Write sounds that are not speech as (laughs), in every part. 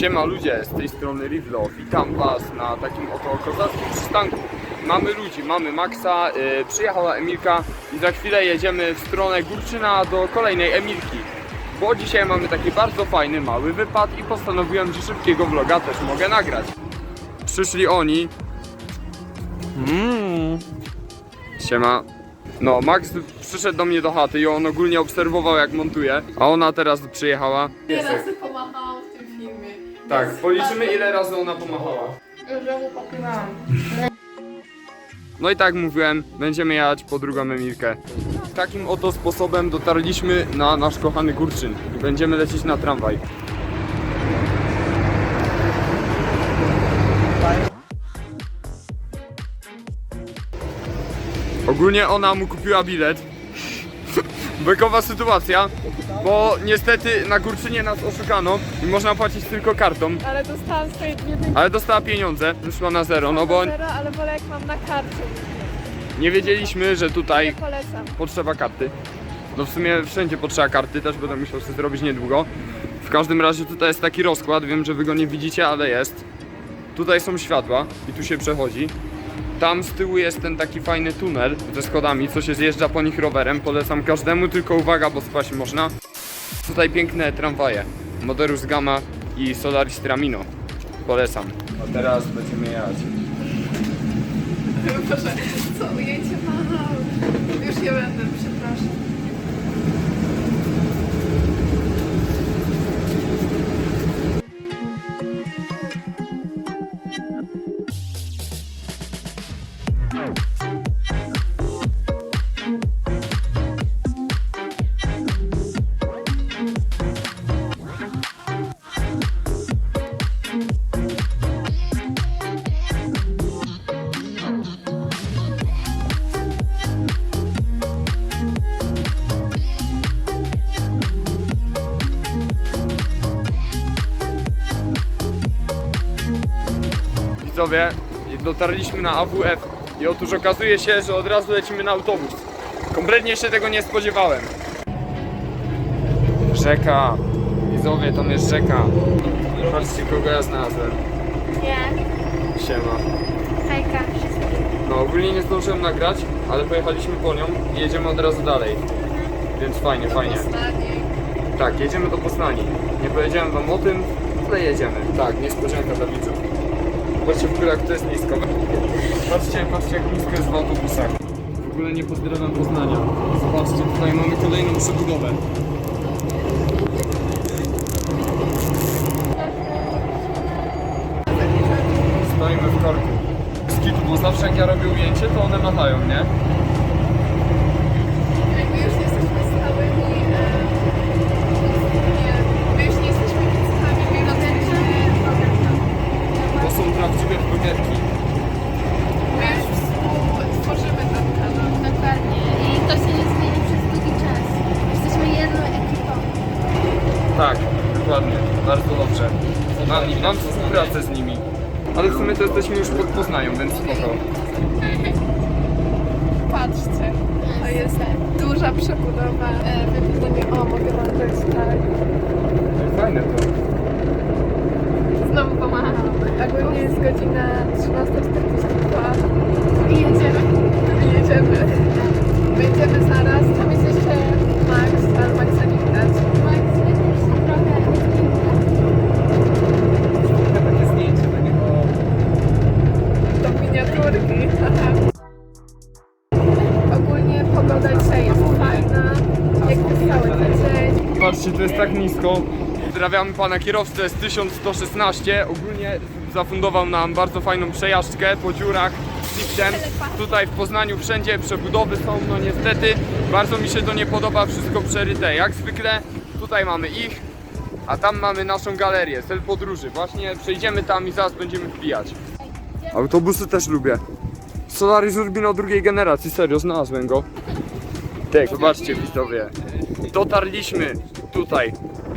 Siema ludzie, z tej strony Rivlo. Witam was na takim oto kozackim przystanku. Mamy ludzi, mamy Maxa, yy, przyjechała Emilka i za chwilę jedziemy w stronę Górczyna do kolejnej Emilki. Bo dzisiaj mamy taki bardzo fajny, mały wypad i postanowiłem, że szybkiego vloga też mogę nagrać. Przyszli oni. Mm. Siema. No, Max przyszedł do mnie do chaty i on ogólnie obserwował jak montuję, a ona teraz przyjechała. Ile razy Tak, policzymy ile razy ona pomachała. Popłynęłam. No i tak mówiłem, będziemy jechać po drugą Emilkę. Takim oto sposobem dotarliśmy na nasz kochany Górczyn i będziemy lecieć na tramwaj. Ogólnie ona mu kupiła bilet. Bekowa sytuacja, bo niestety na Górczynie nas oszukano i można płacić tylko kartą, Ale dostałam swoje dwie dychy ale dostała pieniądze, wyszła na zero, no bo zero, ale wolę jak mam na karcie. nie wiedzieliśmy, że tutaj Nie polecam. potrzeba karty. No w sumie wszędzie potrzeba karty, też będę musiał sobie zrobić niedługo. W każdym razie tutaj jest taki rozkład, wiem, że wy go nie widzicie, ale jest. Tutaj są światła i tu się przechodzi. Tam z tyłu jest ten taki fajny tunel ze schodami, co się zjeżdża po nich rowerem. Polecam każdemu, tylko uwaga, bo spaść można. Tutaj piękne tramwaje. Moderus Gamma i Solaris Tramino. Polecam. A teraz będziemy jechać. (laughs) Proszę, co ujęcie machał. Już nie będę, przepraszam. Widzowie, dotarliśmy na AWF i otóż okazuje się, że od razu lecimy na autobus. Kompletnie się tego nie spodziewałem. Rzeka. Widzowie, tam jest rzeka. Patrzcie, kogo ja znalazłem. Nie, Siema. hejka. No ogólnie nie zdążyłem nagrać, ale pojechaliśmy po nią i jedziemy od razu dalej. Więc fajnie, fajnie. Tak, jedziemy do Poznani. Nie powiedziałem wam o tym, ale jedziemy. Tak, niespodzianka dla widzów. Zobaczcie w jak to jest nisko. Patrzcie, patrzcie jak nisko jest w autobusach. W ogóle nie pozdrawiam Poznania. Zobaczcie, tutaj mamy kolejną przebudowę. Stoimy w korku. Skitu, bo zawsze jak ja robię ujęcie, to one matają, nie? My już nie jesteśmy stałymi... e, Nie, my już nie jesteśmy widzami wielokrotnie. To są prawdziwe blogerki. My już współtworzymy ten kanał. Dokładnie. I to się nie zmieni przez długi czas. Jesteśmy jedną ekipą. Tak, dokładnie. Bardzo dobrze. Mam, mam współpracę z nimi. Ale w sumie to jesteśmy już pod Poznanią, więc spoko. Patrzcie, to jest duża przebudowa. E, wybudowanie, o mogę wam dać tak. Fajne to. Znowu pomachałam. Ogólnie jest godzina 13.42 i jedziemy. I jedziemy. Będziemy zaraz. Tam jest jeszcze Max, ale Maxa nie widać. Max, weźmiesz się trochę Takie zdjęcie takiego... Do miniaturki. Aha. Ogólnie pogoda dzisiaj jest fajna. Jakby cały tydzień. Patrzcie, to jest tak nisko. Pozdrawiamy pana kierowcę z 1116. Ogólnie zafundował nam bardzo fajną przejażdżkę po dziurach z liftem. Tutaj w Poznaniu wszędzie przebudowy są, no niestety. Bardzo mi się to nie podoba, wszystko przeryte. Jak zwykle tutaj mamy ich, a tam mamy naszą galerię, cel podróży. Właśnie przejdziemy tam i zaraz będziemy wbijać. Autobusy też lubię. Solaris Urbino drugiej generacji, serio, znalazłem go. Tak, zobaczcie widzowie. Dotarliśmy tutaj,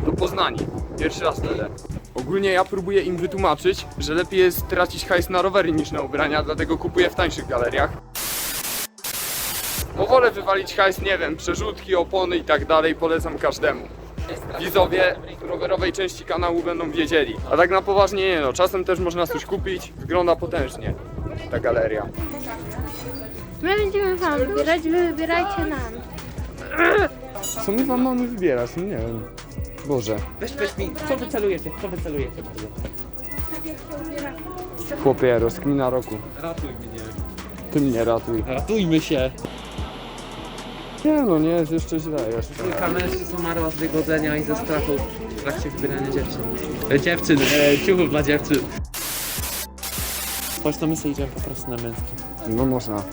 do Poznani. Pierwszy raz tyle. Ogólnie ja próbuję im wytłumaczyć, że lepiej jest tracić hajs na rowery niż na ubrania, dlatego kupuję w tańszych galeriach. Bo wolę wywalić hajs, nie wiem, przerzutki, opony i tak dalej, polecam każdemu. widzowie rowerowej części kanału będą wiedzieli. A tak na poważnie nie no, czasem też można coś kupić, wygląda potężnie ta galeria. My będziemy wam wybierać, wy wybierajcie nam. Co my wam mamy wybierać? No nie wiem. Boże. Weź, weź mi, co wy celujecie? Co wy celujecie? Chłopie, rozkmina roku. Ratuj mnie. Ty mnie ratuj. Ratujmy się. Nie no, nie jest jeszcze źle jeszcze. Kilka mężczyzn umarło z wygodzenia i ze strachu w trakcie wybierania dziewczyn. E, dziewczyn, e, ciuchów dla dziewczyn. Chodź, to my sobie idziemy po prostu na męskie. No można.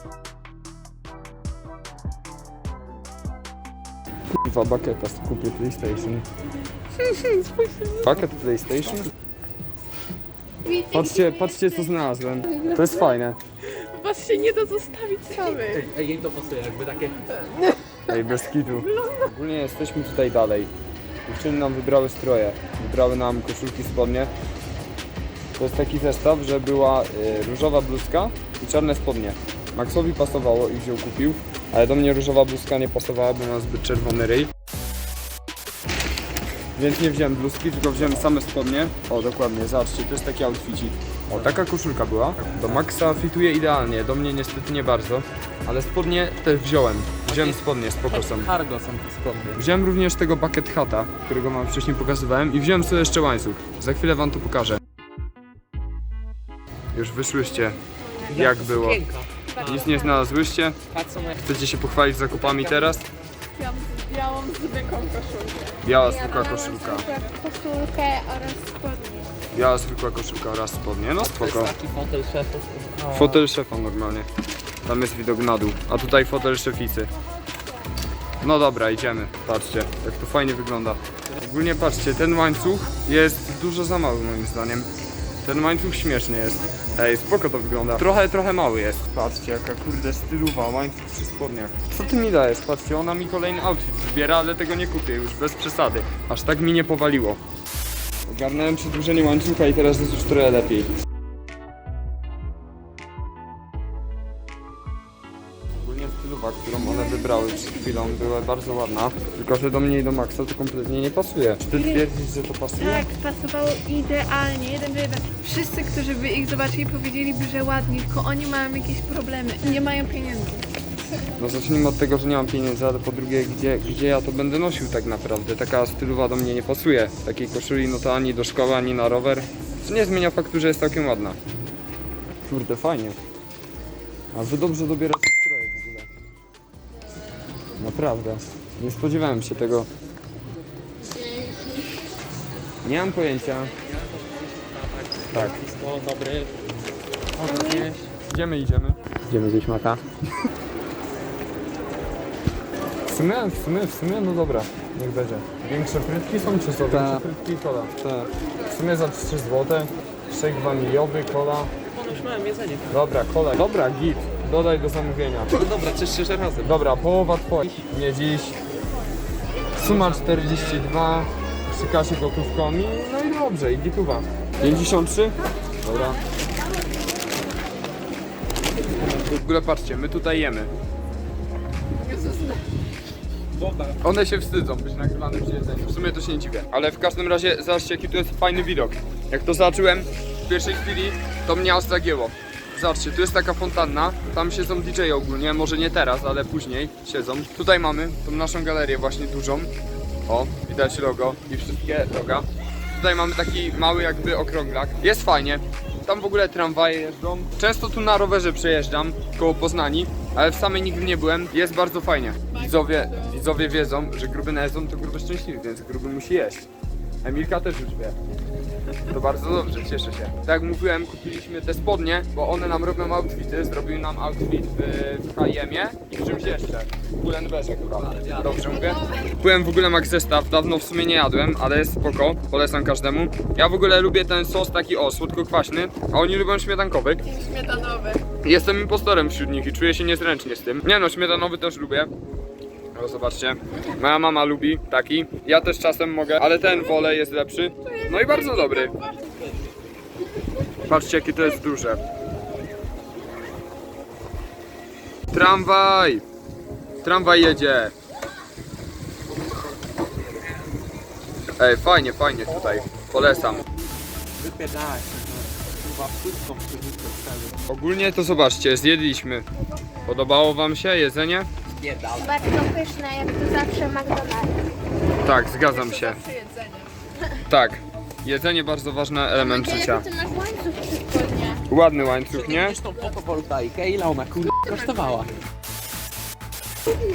Kurwa, baketa, kupię PlayStation. (laughs) Pakiet PlayStation? Patrzcie, patrzcie co znalazłem. To jest fajne. Was się nie da zostawić samych. Ej, jej to pasuje, jakby takie... Ej, bez kitu. Ogólnie jesteśmy tutaj dalej. Dziewczyny nam wybrały stroje. Wybrały nam koszulki, spodnie. To jest taki zestaw, że była y, różowa bluzka i czarne spodnie. Maxowi pasowało i wziął, kupił, ale do mnie różowa bluzka nie pasowała, bo ma zbyt czerwony ryj. Więc nie wziąłem bluzki, tylko wziąłem same spodnie. O, dokładnie, zobaczcie, to jest taki outficik. O, taka koszulka była. Do Maxa fituje idealnie, do mnie niestety nie bardzo. Ale spodnie też wziąłem. Wziąłem spodnie, spoko są. Cargo są te spodnie. Wziąłem również tego bucket hata, którego wam wcześniej pokazywałem i wziąłem sobie jeszcze łańcuch. Za chwilę wam to pokażę. Już wyszłyście, jak było. Nic nie znalazłyście? Chcecie się pochwalić zakupami teraz? Miałam białą zwykłą koszulkę. Biała zwykła koszulka. Koszulkę oraz spodnie. Biała zwykła koszulka oraz spodnie, no To spoko. jest taki fotel szefów. O. Fotel szefa normalnie. Tam jest widok na dół, a tutaj fotel szeficy. No dobra, idziemy. Patrzcie, jak to fajnie wygląda. Ogólnie patrzcie, ten łańcuch jest dużo za mały moim zdaniem. Ten łańcuch śmieszny jest. Ej, spoko to wygląda. Trochę, trochę mały jest. Patrzcie, jaka kurde stylowa, łańcuch przy spodniach. Co ty mi dajesz? Patrzcie, ona mi kolejny outfit wybiera, ale tego nie kupię już, bez przesady. Aż tak mi nie powaliło. Ogarnąłem przedłużenie łańcucha i teraz jest już trochę lepiej. Chwilą była bardzo ładna, tylko że do mnie i do Maxa to kompletnie nie pasuje. Czy ty twierdzisz, że to pasuje? Tak, pasowało idealnie, jeden do jeden. Wszyscy, którzy by ich zobaczyli, powiedzieliby, że ładnie, tylko oni mają jakieś problemy. Nie mają pieniędzy. No zacznijmy od tego, że nie mam pieniędzy, ale po drugie, gdzie, gdzie ja to będę nosił tak naprawdę? Taka stylowa do mnie nie pasuje. Takiej koszuli no to ani do szkoły, ani na rower. Co nie zmienia faktu, że jest całkiem ładna. Kurde, fajnie. A wy dobrze ogóle. Naprawdę. Nie spodziewałem się tego. Nie mam pojęcia. Tak. O, dobry. Idziemy, idziemy. Idziemy zjeść maka. W sumie, w sumie, w sumie, no dobra, niech będzie. Większe frytki są czy co? Większe Tak. frytki i kola. W sumie za 3 zł. Shake waniliowy, kola. No już miałem jedzenie. Dobra, kola. Dobra, git. Dodaj do zamówienia. No dobra, się, że razem. Dobra, połowa twoja. Nie dziś. Suma 42. Przy kasie gotówką i no i dobrze, i gituwa. 53? Dobra. W ogóle patrzcie, my tutaj jemy. One się wstydzą być nagrywane przy jedzeniu. W sumie to się nie dziwię. Ale w każdym razie zobaczcie jaki tu jest fajny widok. Jak to zobaczyłem w pierwszej chwili, to mnie zagięło. Zobaczcie, tu jest taka fontanna, tam siedzą DJ ogólnie, może nie teraz, ale później siedzą. Tutaj mamy tą naszą galerię właśnie dużą. O, widać logo i wszystkie loga. Tutaj mamy taki mały jakby okrąglak. Jest fajnie. Tam w ogóle tramwaje jeżdżą. Często tu na rowerze przejeżdżam koło Poznani, ale w samej nigdy nie byłem. Jest bardzo fajnie. Widzowie, widzowie wiedzą, że gruby na jedzą to gruby szczęśliwy, więc gruby musi jeść. Emilka też już wie. To bardzo dobrze, cieszę się. Tak jak mówiłem, kupiliśmy te spodnie, bo one nam robią outfity. Zrobił nam outfit w, w H&M-ie i w czymś jeszcze. W Pull&Bearze chyba. Dobrze mówię? Kupiłem w ogóle Max zestaw, dawno w sumie nie jadłem, ale jest spoko, polecam każdemu. Ja w ogóle lubię ten sos taki o, słodko-kwaśny, a oni lubią śmietankowy. Śmietanowy. Jestem impostorem wśród nich i czuję się niezręcznie z tym. Nie no, śmietanowy też lubię. O, zobaczcie. Moja mama lubi taki. Ja też czasem mogę, ale ten wolę jest lepszy. No i bardzo dobry. Patrzcie jakie to jest duże. Tramwaj! Tramwaj jedzie. Ej, fajnie, fajnie tutaj. Polecam. Ogólnie to zobaczcie, zjedliśmy. Podobało wam się jedzenie? Bardzo pyszne, jak to zawsze McDonald's. Tak, zgadzam się. (laughs) Tak. Jedzenie bardzo ważny element życia. ty masz łańcuch przy spodnie. Ładny łańcuch, nie? Wiesz tą fotowoltaikę, ile ona kosztowała?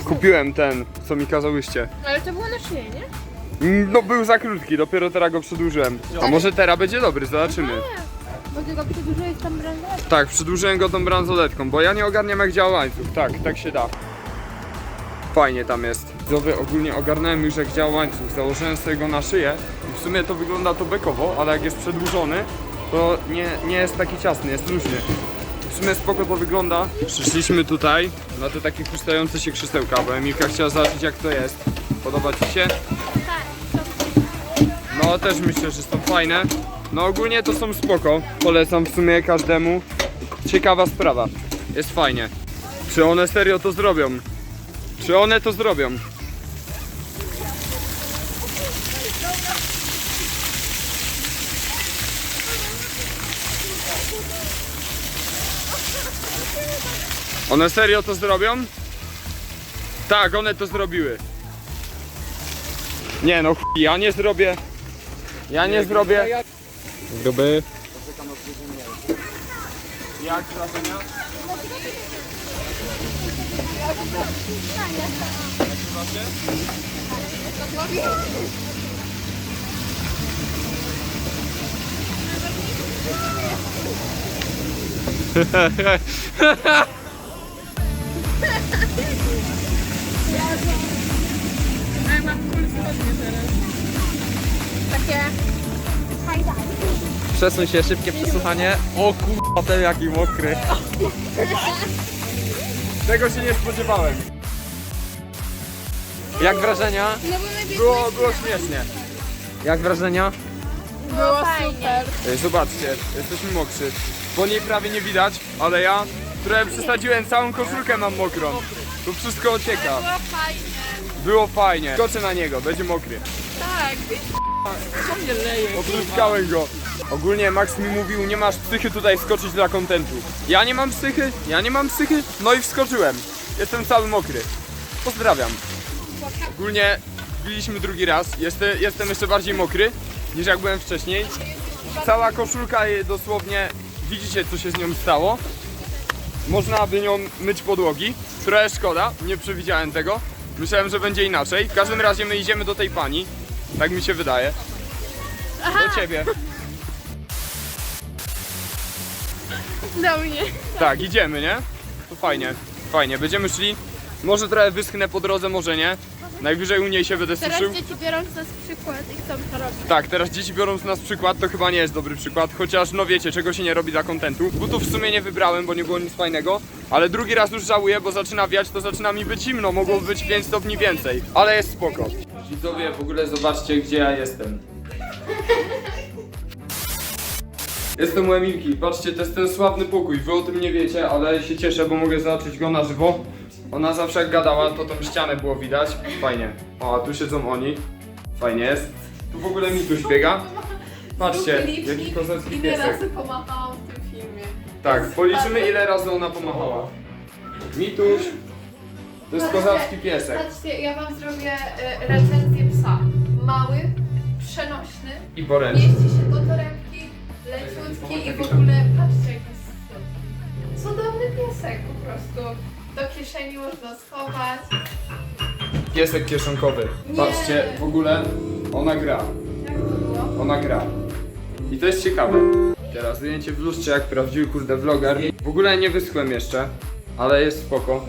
Kupiłem ten, co mi kazałyście. Ale to było na szyję, nie? Mm, No był za krótki, dopiero teraz go przedłużyłem. A może teraz będzie dobry, zobaczymy. Bo ty go przedłużyłeś tam branżę. Tak, przedłużyłem go tą bransoletką, bo ja nie ogarniam jak działa łańcuch. Tak, tak się da. Fajnie tam jest. Widzowie, ogólnie ogarnąłem już jak działa łańcuch. Założyłem sobie go na szyję i w sumie to wygląda to bekowo, ale jak jest przedłużony, to nie, nie jest taki ciasny, jest luźny. W sumie spoko to wygląda. Przyszliśmy tutaj na te takie krystające się krzesełka, bo Emilka chciała zobaczyć jak to jest. Podoba Ci się? No też myślę, że są fajne. No ogólnie to są spoko. Polecam w sumie każdemu. Ciekawa sprawa. Jest fajnie. Czy one serio to zrobią? Czy one to zrobią? One serio to zrobią? Tak, one to zrobiły. Nie no, chuj, ja nie zrobię. Ja nie zrobię. Gruby. Jak wrażenia? Hajdaj. Przesuń się, szybkie przesłuchanie. O kurwa, ten jaki mokry. (laughs) Tego się nie spodziewałem. Jak wrażenia? No bo najpierw Było, było śmiesznie. Jak wrażenia? było fajnie. Zobaczcie, jesteśmy mokrzy. Po niej prawie nie widać, ale ja, które przesadziłem całą koszulkę mam mokrą. Tu wszystko ocieka. Było fajnie. Było fajnie. Skoczę na niego, będzie mokry. Tak. Opluskałem go. Ogólnie Max mi mówił, nie masz psychy tutaj wskoczyć dla kontentu. Ja nie mam psychy, ja nie mam psychy, no i wskoczyłem. Jestem cały mokry. Pozdrawiam. Ogólnie byliśmy drugi raz, jestem, jestem jeszcze bardziej mokry niż jak byłem wcześniej. Cała koszulka dosłownie, widzicie co się z nią stało. Można by nią myć podłogi, trochę szkoda, nie przewidziałem tego. Myślałem, że będzie inaczej. W każdym razie my idziemy do tej pani, tak mi się wydaje. Do ciebie. Do mnie. Tak, idziemy, nie? To fajnie, fajnie. Będziemy szli. Może trochę wyschnę po drodze, może nie. Najwyżej u niej się będę Teraz suszył. dzieci biorą z nas przykład i chcą to robić. Tak, teraz dzieci biorą z nas przykład, to chyba nie jest dobry przykład, chociaż no wiecie, czego się nie robi dla kontentu. Butów w sumie nie wybrałem, bo nie było nic fajnego, ale drugi raz już żałuję, bo zaczyna wiać, to zaczyna mi być zimno, mogło być 5 stopni więcej, ale jest spoko. Widzowie, w ogóle zobaczcie, gdzie ja jestem. Jestem u Emilki, patrzcie, to jest ten sławny pokój, wy o tym nie wiecie, ale się cieszę, bo mogę zobaczyć go na żywo. Ona zawsze jak gadała, to tą ścianę było widać, fajnie. O, a tu siedzą oni, fajnie jest. Tu w ogóle Mituś biega. Patrzcie, jaki kozacki Ile piesek. razy pomachałam w tym filmie. Tak, policzymy ile razy ona pomachała. Mituś, to jest kozacki piesek. Patrzcie, ja wam zrobię y, recenzję psa. Mały, przenośny, I poręczny. mieści się do torebki, leciutki i w ogóle patrzcie jaki jest cudowny piesek po prostu. Do kieszeni można schować. Piesek kieszonkowy. Patrzcie, w ogóle ona gra. Jak to było? Ona gra. I to jest ciekawe. Teraz zdjęcie w lustrze jak prawdziwy kurde vloger. W ogóle nie wyschłem jeszcze, ale jest spoko.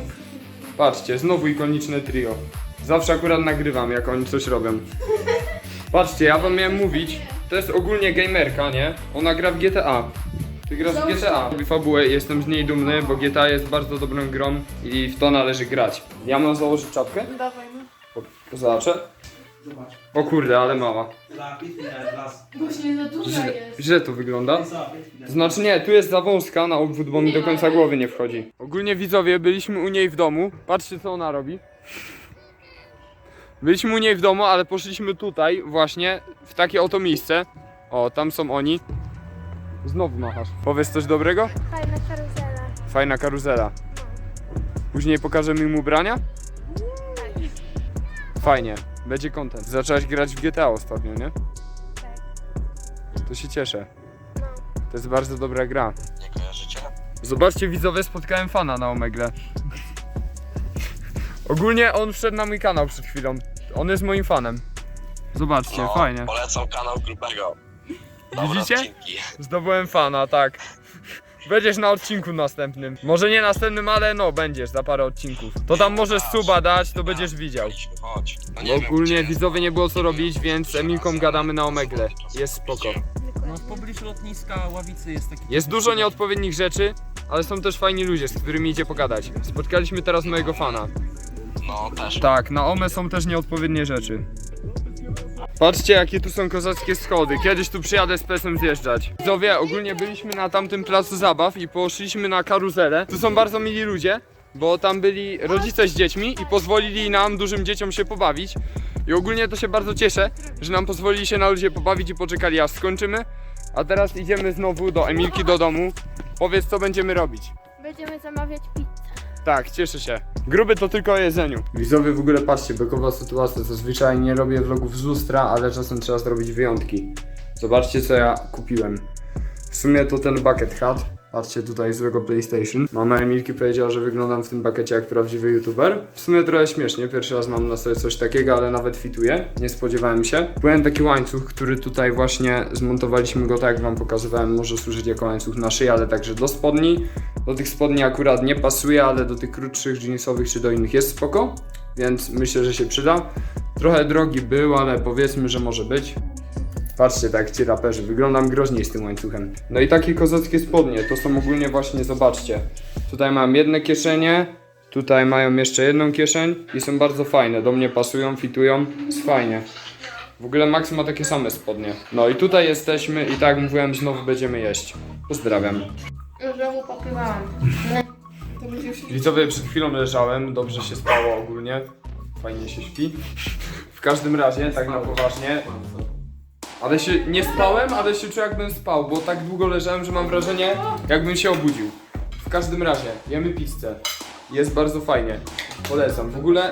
Patrzcie, znowu ikoniczne trio. Zawsze akurat nagrywam, jak oni coś robią. (laughs) Patrzcie, ja wam miałem mówić, to jest ogólnie gamerka, nie? Ona gra w GTA. Ty grasz w GTA. Lubię fabułę i jestem z niej dumny, bo GTA jest bardzo dobrą grą i w to należy grać. Ja mam założyć czapkę? Dawaj, no. Po- Zobaczę. O kurde, ale mała. Później za duża Źle, jest. źle to wygląda. Znaczy nie, tu jest za wąska na obwód, bo mi do końca głowy nie wchodzi. Ogólnie widzowie, byliśmy u niej w domu. Patrzcie co ona robi. Byliśmy u niej w domu, ale poszliśmy tutaj właśnie, w takie oto miejsce. O, tam są oni. Znowu machasz. Powiedz coś dobrego? Fajna karuzela. Fajna karuzela. Później pokażemy im ubrania? Fajnie, będzie content. Zaczęłaś grać w GTA ostatnio, nie? To się cieszę. To jest bardzo dobra gra. Nie kojarzycie? Zobaczcie widzowie, spotkałem fana na Omegle. Ogólnie on wszedł na mój kanał przed chwilą. On jest moim fanem. Zobaczcie, No, fajnie. Polecam kanał grubego. Dobre Widzicie? odcinki. Zdobyłem fana, tak. Będziesz na odcinku następnym. Może nie następnym, ale no będziesz za parę odcinków. To tam możesz suba dać, to będziesz widział. Chodź. No nie Bo wiem, ogólnie gdzie- widzowie nie było co robić, więc z Emilką gadamy na Omegle. Jest spoko. No w pobliżu lotniska Ławicy jest taki... Jest dużo nieodpowiednich rzeczy, ale są też fajni ludzie, z którymi idzie pogadać. Spotkaliśmy teraz mojego fana. No też. Tak, na OME są też nieodpowiednie rzeczy. Patrzcie jakie tu są kozackie schody. Kiedyś tu przyjadę z pesem zjeżdżać. Widzowie, ogólnie byliśmy na tamtym placu zabaw i poszliśmy na karuzelę. Tu są bardzo mili ludzie, bo tam byli rodzice z dziećmi i pozwolili nam, dużym dzieciom się pobawić. I ogólnie to się bardzo cieszę, że nam pozwolili się na ludzie pobawić i poczekali aż skończymy. A teraz idziemy znowu do Emilki do domu. Powiedz co będziemy robić. Będziemy zamawiać pizzę. Tak, cieszę się. Gruby to tylko o jedzeniu. Widzowie w ogóle patrzcie, bekowa sytuacja. Zazwyczaj nie robię vlogów z lustra, ale czasem trzeba zrobić wyjątki. Zobaczcie co ja kupiłem. W sumie to ten bucket hat. Patrzcie tutaj złego PlayStation. Mama Emilki powiedziała, że wyglądam w tym bakecie jak prawdziwy youtuber. W sumie trochę śmiesznie, pierwszy raz mam na sobie coś takiego, ale nawet fituje. Nie spodziewałem się. Byłem taki łańcuch, który tutaj właśnie zmontowaliśmy go tak jak wam pokazywałem. Może służyć jako łańcuch na szyję, ale także do spodni. Do tych spodni akurat nie pasuje, ale do tych krótszych jeansowych czy do innych jest spoko. Więc myślę, że się przyda. Trochę drogi był, ale powiedzmy, że może być. Patrzcie, tak jak ci raperzy, wyglądam groźniej z tym łańcuchem. No i takie kozackie spodnie, to są ogólnie właśnie, zobaczcie. Tutaj mam jedne kieszenie, tutaj mają jeszcze jedną kieszeń i są bardzo fajne, do mnie pasują, fitują, jest fajnie. W ogóle Max ma takie same spodnie. No i tutaj jesteśmy i tak jak mówiłem, znowu będziemy jeść. Pozdrawiam. Znowu popływałam. To będzie już Widzowie, przed chwilą leżałem, dobrze się spało ogólnie. Fajnie się śpi. W każdym razie, tak na poważnie. Ale się nie spałem, ale się czuję jakbym spał, bo tak długo leżałem, że mam wrażenie, jakbym się obudził. W każdym razie, jemy pizzę. Jest bardzo fajnie. Polecam. W ogóle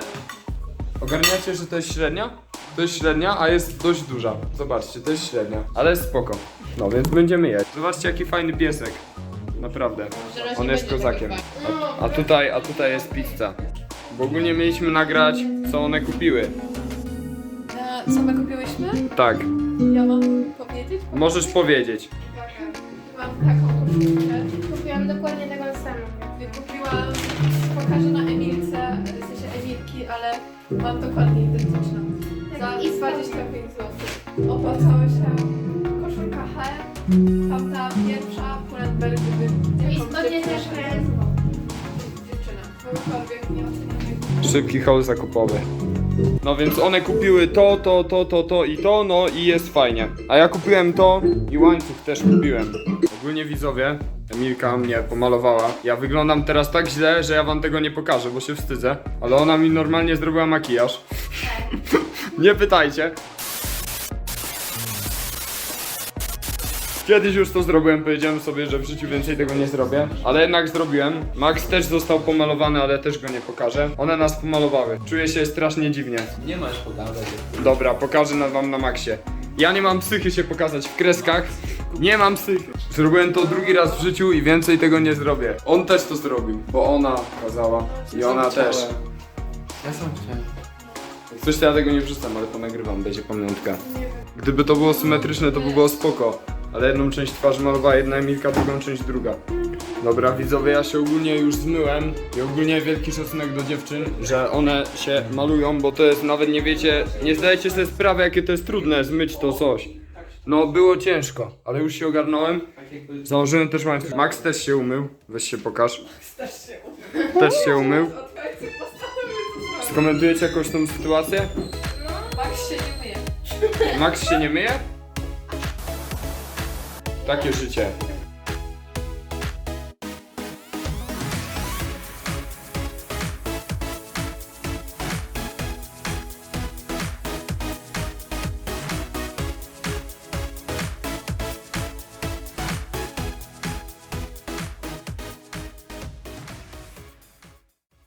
ogarniacie, że to jest średnia? To jest średnia, a jest dość duża. Zobaczcie, to jest średnia, ale jest spoko. No więc będziemy jeść. Zobaczcie jaki fajny piesek. Naprawdę. On jest kozakiem. A, a tutaj, a tutaj jest pizza. Bo ogólnie mieliśmy nagrać, co one kupiły. E, same kupiłyśmy? Tak, Ja mam powiedzieć? możesz powiedzieć. Mam taką koszulkę. Kupiłam dokładnie tego samego. Kupiłam, pokażę na Emilce, w sensie Emilki, ale mam dokładnie identyczną. Za I 25 zł. Opłacało się koszulka H, tamta pierwsza, gdyby I spodnie też. Dziewczyna. Kogokolwiek nie oceniamy. Szybki haul zakupowy. No więc one kupiły to, to, to, to, to i to, no i jest fajnie. A ja kupiłem to i łańcuch też kupiłem. Ogólnie widzowie, Emilka mnie pomalowała. Ja wyglądam teraz tak źle, że ja wam tego nie pokażę, bo się wstydzę. Ale ona mi normalnie zrobiła makijaż. (laughs) nie pytajcie. Kiedyś już to zrobiłem, powiedziałem sobie, że w życiu więcej tego nie zrobię, ale jednak zrobiłem. Max też został pomalowany, ale też go nie pokażę. One nas pomalowały. Czuję się strasznie dziwnie. Nie masz pokazać. Dobra, pokażę na wam na Maxie. Ja nie mam psychy się pokazać w kreskach. Nie mam psychy. Zrobiłem to drugi raz w życiu i więcej tego nie zrobię. On też to zrobił, bo ona kazała. I ona też. Ja sam chciałem. Coś to ja tego nie wrzucam, ale to nagrywam, będzie pamiątka. Gdyby to było symetryczne, to by było spoko. Ale jedną część twarzy malowała jedna Emilka, drugą część druga. Dobra, widzowie, ja się ogólnie już zmyłem i ogólnie wielki szacunek do dziewczyn, że one się malują, bo to jest, nawet nie wiecie, nie zdajecie sobie sprawy, jakie to jest trudne, zmyć to coś. No, było ciężko, ale już się ogarnąłem. Założyłem też łańcuch. Max też się umył, weź się pokaż. Też się umył. Skomentujecie jakąś tą sytuację? Max się nie myje. Max się nie myje? Takie życie.